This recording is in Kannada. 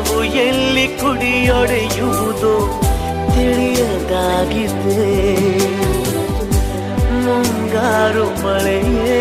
ಒಲವು ಎಲ್ಲಿ ಕುಡಿಯೊಡೆಯುವುದು ತಿಳಿಯದಾಗಿದೆ. ಮುಂಗಾರು ಮಳೆಯೇ